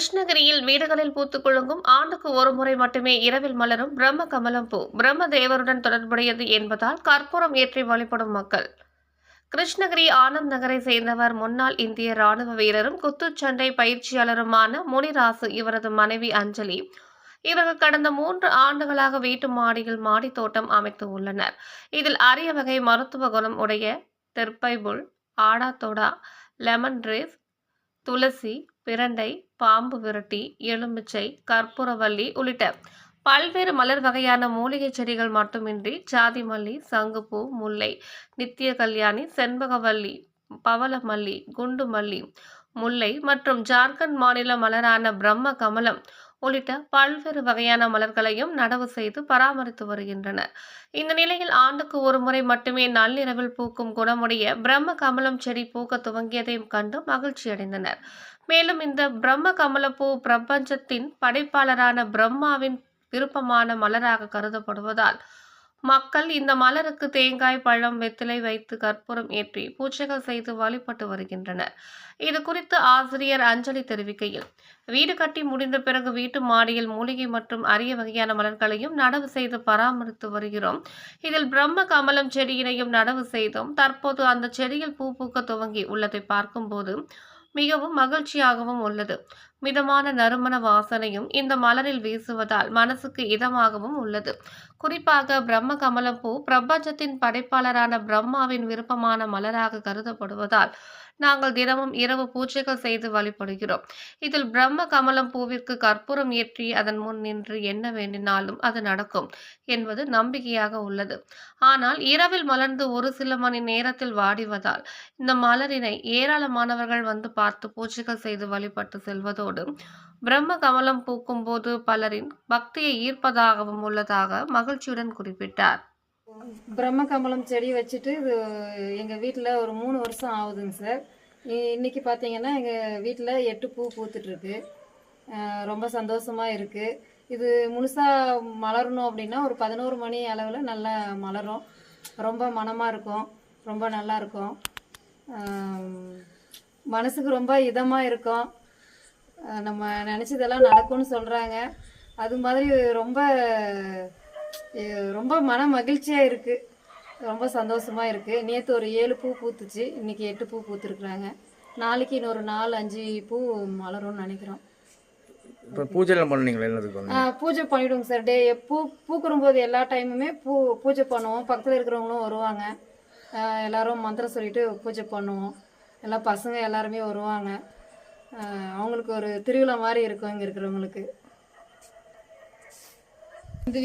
கிருஷ்ணகிரியில் வீடுகளில் பூத்துக் குலுங்கும் ஆண்டுக்கு ஒரு முறை மட்டுமே இரவில் மலரும் பிரம்ம கமலம் பூ. பிரம்ம தேவருடன் தொடர்புடையது என்பதால் கற்பூரம் ஏற்றி வழிபடும் மக்கள். கிருஷ்ணகிரி ஆனந்த் நகரை சேர்ந்தவர் முன்னாள் இந்திய ராணுவ வீரரும் குத்துச்சண்டை பயிற்சியாளருமான முனிராசு இவரது மனைவி அஞ்சலி. இவர்கள் கடந்த மூன்று ஆண்டுகளாக வீட்டு மாடியில் மாடித் தோட்டம் அமைத்து உள்ளனர். இதில் அரிய வகை மருத்துவ குணம் உடைய தெற்பைபுல் ஆடாத்தோடா லெமன் ரேஸ் துளசி பிரண்டை பாம்பு விரட்டி எலுமிச்சை கற்பூரவள்ளி உள்ளிட்ட பல்வேறு மலர் வகையான மூலிகை செடிகள் மட்டுமின்றி ஜாதி மல்லி சங்குப்பூ முல்லை நித்திய கல்யாணி செண்பகவல்லி பவளமல்லி குண்டு மல்லி முல்லை மற்றும் ஜார்க்கண்ட் மாநில மலரான பிரம்ம கமலம் உள்ளிட்ட பல்வேறு வகையான மலர்களையும் நடவு செய்து பராமரித்து வருகின்றனர் இந்த நிலையில் ஆண்டுக்கு ஒரு முறை மட்டுமே நள்ளிரவில் பூக்கும் குணமுடைய பிரம்ம கமலம் செடி பூக்க துவங்கியதையும் கண்டு மகிழ்ச்சியடைந்தனர் மேலும் இந்த பிரம்ம கமலப்பூ பிரபஞ்சத்தின் படைப்பாளரான பிரம்மாவின் விருப்பமான மலராக கருதப்படுவதால் மக்கள் இந்த மலருக்கு தேங்காய் பழம் வெத்திலை வைத்து கற்பூரம் ஏற்றி பூஜைகள் செய்து வழிபட்டு வருகின்றனர். இது குறித்து ஆசிரியர் அஞ்சலி தெரிவிக்கையில் வீடு கட்டி முடிந்த பிறகு வீட்டு மாடியில் மூலிகை மற்றும் அரிய வகையான மலர்களையும் நடவு செய்து பராமரித்து வருகிறோம். இதில் பிரம்ம கமலம் செடியினையும் நடவு செய்தோம். தற்போது அந்த செடியில் பூ பூக்க துவங்கி உள்ளதை பார்க்கும்போது மிகவும் மகிழ்ச்சியாகவும் உள்ளது. மிதமான நறுமண வாசனையும் இந்த மலரில் வீசுவதால் மனசுக்கு இதமாகவும் உள்ளது. குறிப்பாக பிரம்ம கமலம் பூ பிரபஞ்சத்தின் படைப்பாளரான பிரம்மாவின் விருப்பமான மலராக கருதப்படுவதால் நாங்கள் தினமும் இரவு பூஜைகள் செய்து வழிபடுகிறோம். இதில் பிரம்ம கமலம் பூவிற்கு கற்பூரம் ஏற்றி அதன் முன் நின்று என்ன வேண்டினாலும் அது நடக்கும் என்பது நம்பிக்கையாக உள்ளது. ஆனால் இரவில் மலர்ந்து ஒரு சில மணி நேரத்தில் வாடிவதால் இந்த மலரினை ஏராளமானவர்கள் வந்து பார்த்து பூஜைகள் செய்து வழிபட்டு செல்வதோடு பிரம்ம கமலம் பூக்கும் போது பலரின் பக்தியை ஈர்ப்பதாகவும் உள்ளதாக மகிழ்ச்சியுடன் குறிப்பிட்டார். பிரம்ம கமலம் செடி வச்சுட்டு இது எங்கள் வீட்டில் ஒரு மூணு வருஷம் ஆகுதுங்க சார். இ- இன்னைக்கு பார்த்தீங்கன்னா எங்கள் வீட்டில் எட்டு பூ பூத்துட்ருக்கு ரொம்ப சந்தோஷமாக இருக்குது இது முழுசாக மலரணும் அப்படின்னா ஒரு பதினோரு மணி அளவில் நல்லா மலரும். ரொம்ப மனமாக இருக்கும். ரொம்ப நல்லா இருக்கும். மனசுக்கு ரொம்ப இதமாக இருக்கும். நம்ம நினச்சதெல்லாம் நடக்கும்னு சொல்கிறாங்க அது மாதிரி ரொம்ப ரொம்ப மன மகிழ்ச்சியாக இருக்குது ரொம்ப சந்தோஷமாக இருக்குது நேற்று ஒரு ஏழு பூ பூத்துச்சு. இன்னைக்கு எட்டு பூ பூத்துருக்குறாங்க. நாளைக்கு இன்னொரு நாலு அஞ்சு பூ மலரும்னு நினைக்கிறோம். இப்போ பூஜைலாம் ஆ, பூஜை பண்ணிவிடுவோங்க சார். டே பூ பூக்கிற போது எல்லா டைமுமே பூ பூஜை பண்ணுவோம். பக்கத்தில் இருக்கிறவங்களும் வருவாங்க. எல்லாரும் மந்திரம் சொல்லிட்டு பூஜை பண்ணுவோம். எல்லா பசங்க எல்லாருமே வருவாங்க. அவங்களுக்கு ஒரு திருவிழா மாதிரி இருக்கும் இங்கே இருக்கிறவங்களுக்கு.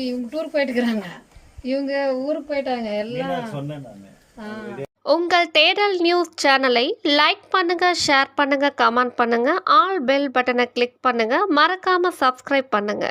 இவங்க டூர் போயிட்டு இருக்கிறாங்க இவங்க ஊருக்கு போயிட்டாங்க எல்லாம். உங்கள் தேடல் நியூஸ் சேனலை லைக் பண்ணுங்க ஷேர் பண்ணுங்க கமெண்ட் பண்ணுங்க ஆல் பெல் பட்டனை கிளிக் பண்ணுங்க மறக்காம சப்ஸ்கிரைப் பண்ணுங்க.